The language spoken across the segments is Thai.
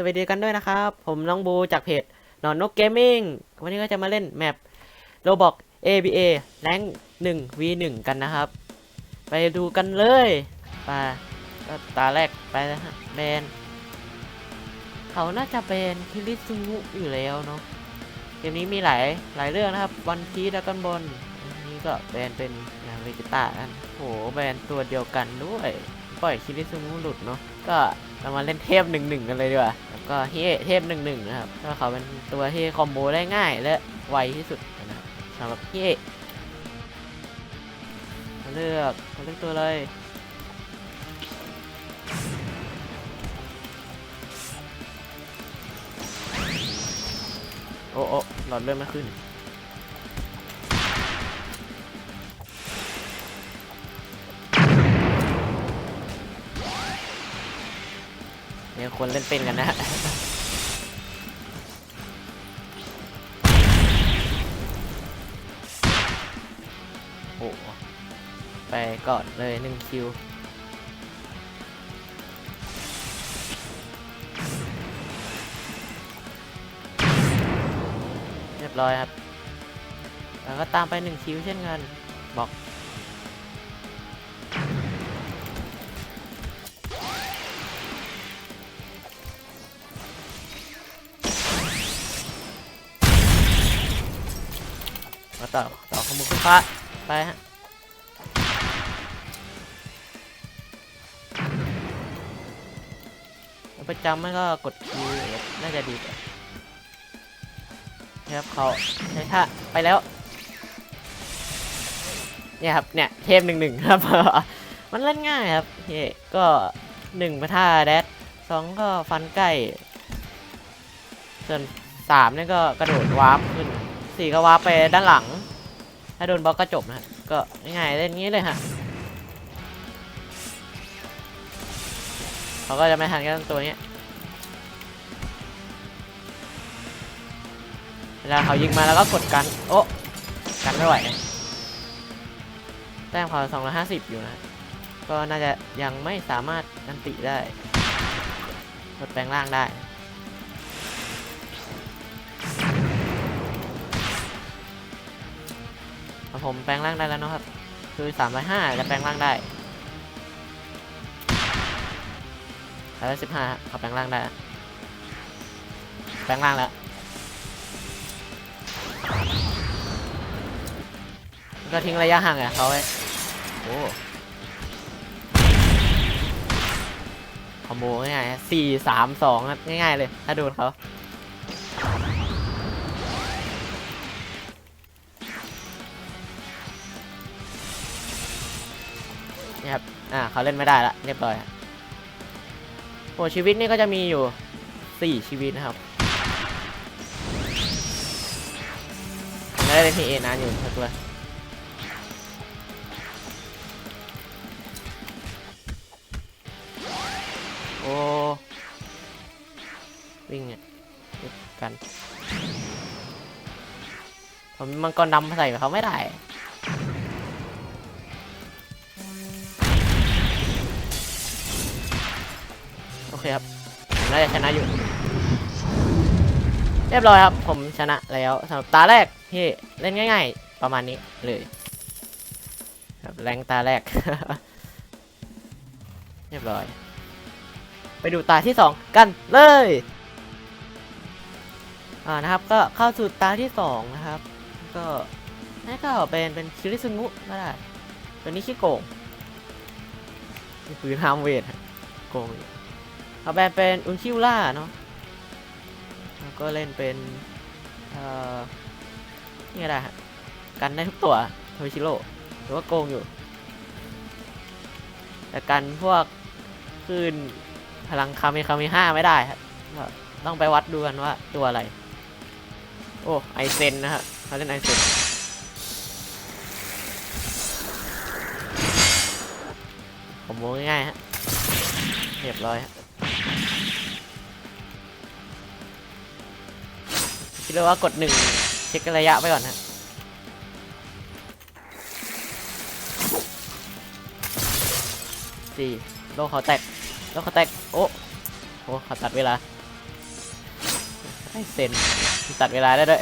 สวัสดีกันด้วยนะครับ ผมน้องบูจากเพจหนอนนกเกมมิ่งวันนี้ก็จะมาเล่นแมปโรบอก ABA แรง1 v 1กันนะครับ ไปดูกันเลยไปตาแรกไปแบนเขาน่าจะเป็นคิริซุงุอยู่แล้วเนาะเกมนี้มีหลายหลายเรื่องนะครับวันพีดแล้วกันบนนี้ก็แบนเป็นอย่างเวกิต้ากันโหแบนตัวเดียวกันด้วย ปล่อยคิริซุงุหลุดเนาะก็เรามาเล่นเทพหนึ่งหนึ่งกันเลยดีกว่าแล้วก็เฮเทพหนึ่งหนึ่งนะครับก็เขาเป็นตัวที่คอมโบได้ง่ายและไวที่สุดนะครับสำหรับเฮเลือกเลือกตัวเลยโอ้โอ้หลอดเลือดไม่ขึ้น ควรเล่นเป็นกันนะฮะโอ้โหไปก่อนเลยหนึ่งคิวเรียบร้อยครับ แล้วก็ตามไปหนึ่งคิวเช่นกัน บอก มาต่อต่อขมุกขึ้นฟ้าไปฮะประจำไม่ก็กดคิวน่าจะดีกว่านะครับเขาใช้ท่าไปแล้ว เนี่ยครับ เนี่ยเทพหนึ่งหนึ่งครับ มันเล่นง่ายครับเฮ้ก็หนึ่งมาท่าแดดสองก็ฟันใกล้ ส่วนสามนี่ก็กระโดดวาร์ปขึ้น สี่ก็วาร์ปไปด้านหลัง ถ้าโดนบล็อกก็จบนะก็ง่ายๆเล่นงี้เลยฮะเขาก็จะไม่ทันกันตัวนี้ยเวลาเขายิงมาแล้วก็กดกัน โอ้กันไม่ไหวแต้มเขา250 อยู่นะ ก็น่าจะยังไม่สามารถนันติได้กดแปลงร่างได้ ผมแปลงร่างได้แล้วเนาะครับ คือ305จะแปลงร่างได้แล้วสิบห้าเขาแปลงร่างได้ แปลงร่างแล้วก็ทิ้งระยะห่างกับเขาไว้โอ้คอมโบง่ายๆสี่สามสองครับง่ายๆเลย ถ้าโดนเขา นี่ครับ อ่าเขาเล่นไม่ได้ละเรียบร้อยโอ้ชีวิตนี่ก็จะมีอยู่สี่ชีวิตนะครับไม่ได้เล่นทีเอนานอยู่สักตัวโอ้วิ่งเนี่ยกัน ผมมังกรดำใส่เขาไม่ได้ เคครับน่าจะชนะอยู่ เรียบร้อยครับ ผมชนะแล้วสำหรับตาแรกที่เล่นง่าย ๆ ประมาณนี้เลยครับแรงตาแรก เรียบร้อย ไปดูตาที่สองกันเลยอ่านะครับ ก็เข้าสู่ตาที่สองนะครับ ก็นี่ก็เป็นเป็นคิริซึงุก็ได้ตัวนี้ขี้โกงมีปืนฮามเวทโกง เอาแบนเป็นอุนคิวล่าเนาะแล้วก็เล่นเป็นเอ่อนี่ก็ได้ฮะกันได้ทุกตัวโทชิโร่หรือว่าโกงอยู่ แต่กันพวกคลื่นพลังคาเมคาเมห้าไม่ได้ครับต้องไปวัดดูกันว่าตัวอะไร โอ้ไอเซนนะฮะเขาเล่นไอเซนผมโมง่ายๆฮะเรียบร้อยฮะ คิดเลยว่ากดหนึ่งเช็คระยะไปก่อนฮะสี่โลเขาแตกโลเขาแตกโอ้โหเขาตัดเวลาให้เซนตัดเวลาได้ด้วย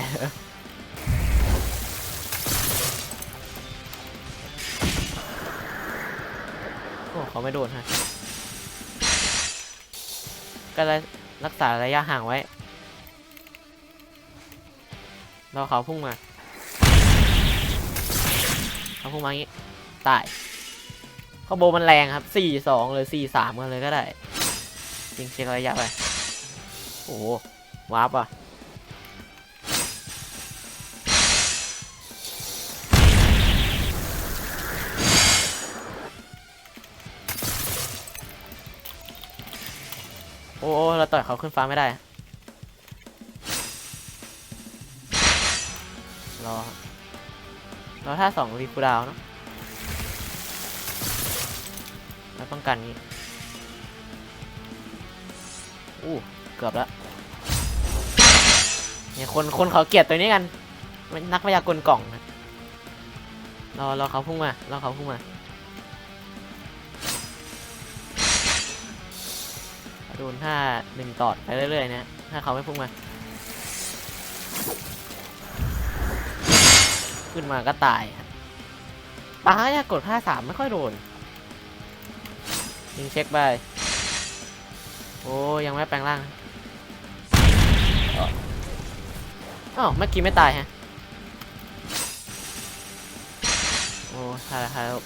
โอ้เขาไม่โดนฮะก็เลยรักษาระยะห่างไว้ รอเขาพุ่งมาเขาพุ่งมาอย่างนี้ตายเขาโบมันแรงครับสี่สองหรือสี่สามกันเลยก็ได้จริงเช็คระยะไปโอ้โหวาร์ปอะโอ้เราต่อยเขาขึ้นฟ้าไม่ได้ เรอท่าสองรีคูดาวเนอะแล้วป้องกันนี้อู้เกือบแล้วเนี่ยคนคนเขาเกลียดตัวนี้กันนนักพยากลกล่องนะรอรอเขาพุ่งมารอเขาพุ่งมาโดนท่าหนึ่งตอดไปเรื่อยๆนะถ้าเขาไม่พุ่งมา ขึ้นมาก็ตายครับป้ายากกดท่าสามไม่ค่อยโดนยิงเช็คไป โอ้ยังไม่แปลงร่างอ้าวเมื่อกี้ไม่ตายฮะ โอ้ตายแล้วตายแล้ว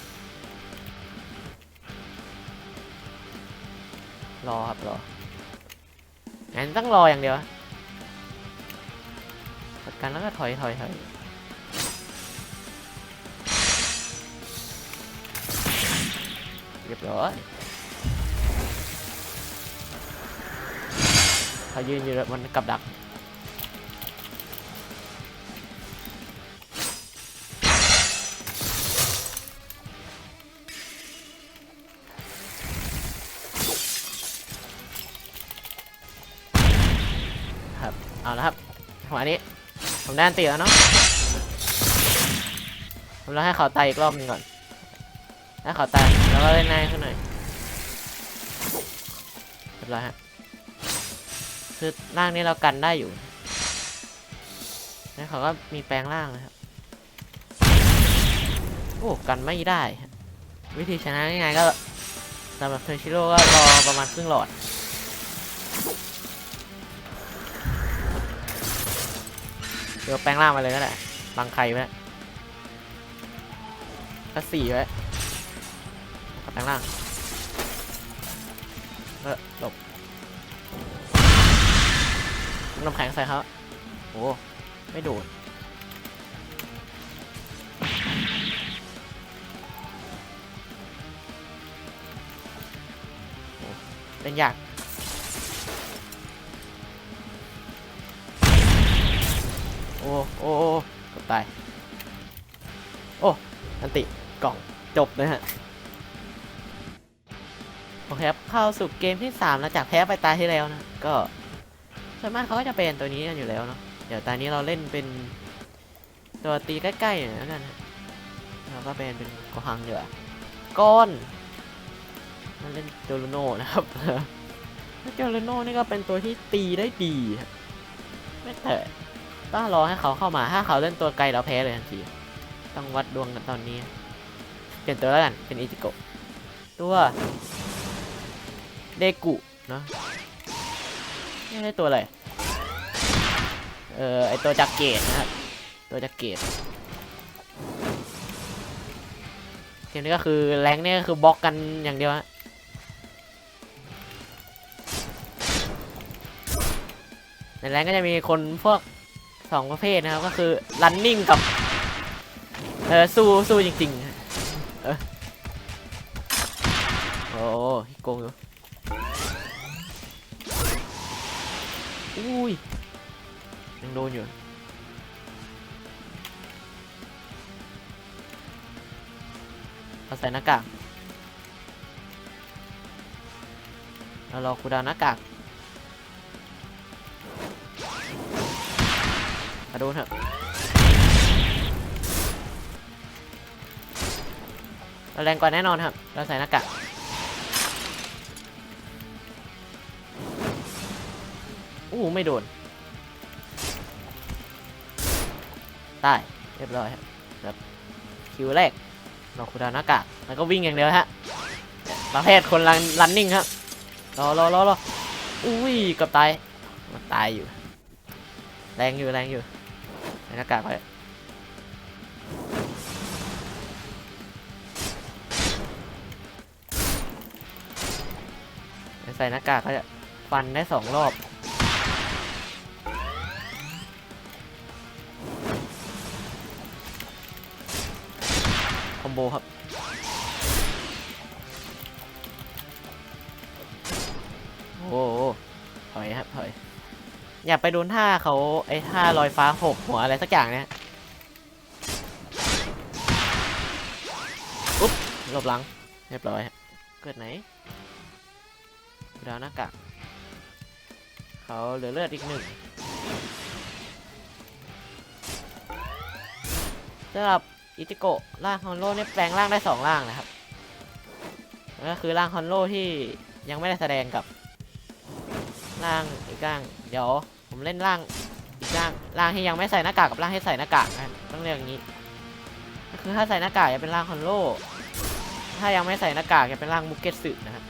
รอครับรองั้นต้องรออย่างเดียวจัดการแล้วก็ถอยถอยถอย รียบร้อยเขายืนอยู่บนกับดักครับเอาละครับหัวนี้ผมได้อันตีแล้วเนาะผมแล้วให้เขาตายอีกรอบนึงก่อน ให้เขาตายแล้วก็เล่นนายขึ้นหน่อยเรียบร้อยฮะคือร่างนี้เรากันได้อยู่แล้วเขาก็มีแปลงร่างนะครับโอ้กันไม่ได้วิธีชนะง่ายๆก็สำหรับเทอร์ชิโร่ก็รอประมาณครึ่งหลอดเดี๋ยวแปลงร่างมาเลยก็ได้บังใครไว้ก็สี่ไว้ แปลงร่าง เออหลบน้ำแข็งใส่เขาโอ้ไม่โดดเล่นยากโอ้โอ้โอ้เกตาย โอ้ อันติ กล่อง จบเลยฮะ อเคครับเข้าสู่เกมที่3แล้วจากแพ้ไปตาที่แล้วนะ ก็ส่วนมากเขาก็จะเป็นตัวนี้กันอยู่แล้วเนาะเดี๋ยวตอนนี้เราเล่นเป็นตัวตีใกล้ๆหน่อยแล้วกันเราก็เป็นเป็นกอหังเดี๋ยวาก้อนมันเล่นโจโลโน่นะครับโจโลโน่นี่ก็เป็นตัวที่ตีได้ดีไม่แต่ต้องรอให้เขาเข้ามาถ้าเขาเล่นตัวไกลเราแพ้เลยทันทีต้องวัดดวงกันตอนนี้ เปลี่ยนตัวแล้วกันเป็นอิจิโกะตัว เดกุเนาะนี่ได้ตัวอะไร เออไอตัวจักรเกตนะครับ ตัวจักรเกตเกมนี้ก็คือแรงเนี่ยก็คือบล็อกกันอย่างเดียวฮะในแรงก็จะมีคนพวกสองประเภทนะครับ ก็คือ running กับ เออสู้สู้จริงๆฮะเออโอ้โหโกงอยู่ อุ้ยยังโดนอยู่เราใส่หน้ากากเรารอคูดาวน์หน้ากากมาโดนเถอะเราแรงกว่าแน่นอนครับ เราใส่หน้ากาก หูไม่โดนตายเรียบร้อยครับแบบคิวแรกนอกคูดาวหน้ากากแล้วก็วิ่งอย่างเดียวฮะประเภทคนรันรันนิ่งครับรอรอรอรออุ้ยกับตายมันตายอยู่ แรงอยู่แรงอยู่ใส่หน้ากากไปใส่หน้ากากเขาจะฟันได้สองรอบ มโบครับโอ้โหถอยครับถอยอย่าไปโดนท่าเขาไอ้ท่าลอยฟ้าหกหัวอะไรสักอย่างเนี่ยอุ๊บหลบหลังเรียบร้อยเกิดไหนดาวหน้ากากเขาเหลือเลือดอีกหนึ่งสำหรับ อิติโกะร่างฮอนโลเนี่ยแปลงร่างได้สองร่างนะครับก็คือร่างฮอนโลที่ยังไม่ได้แสดงกับร่างอีกร่างเดี๋ยวผมเล่นร่างอีกร่างร่างที่ยังไม่ใส่หน้ากากกับร่างที่ใส่หน้ากากนะต้องเรียกอย่างนี้ก็คือถ้าใส่หน้ากากจะเป็นร่างฮอนโลถ้ายังไม่ใส่หน้ากากจะเป็นร่างมุกเก็ตสึนะครับ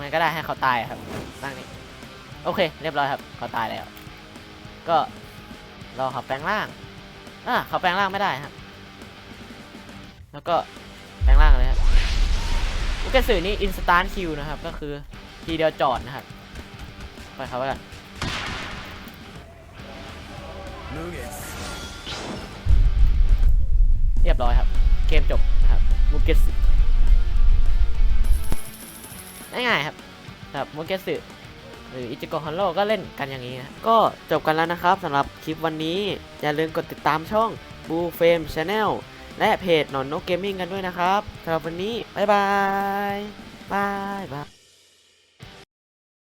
ไงก็ได้ให้เขาตายครับตั้งนี้โอเค เรียบร้อยครับ เขาตายแล้ว ก็รอเขาแปลงร่างอะเขาแปลงร่างไม่ได้ครับ แล้วก็แปลงร่างเลยครับอุกเกสึนี่อินส a านคิวนะครับ ก็คือทีเดียวจอดนะครับไปเขาไปกันเรียบร้อยครับ เกมจบนะครับมูเกส ง่ายๆครับแบบมูเกสึหรืออิจิโกฮอนโรก็เล่นกันอย่างนี้นะก็จบกันแล้วนะครับสำหรับคลิปวันนี้ อย่าลืมกดติดตามช่อง Blue Frame Channel และเพจหนอนนกเกมมิ่งกันด้วยนะครับสำหรับวันนี้ บ๊ายบาย บายบาย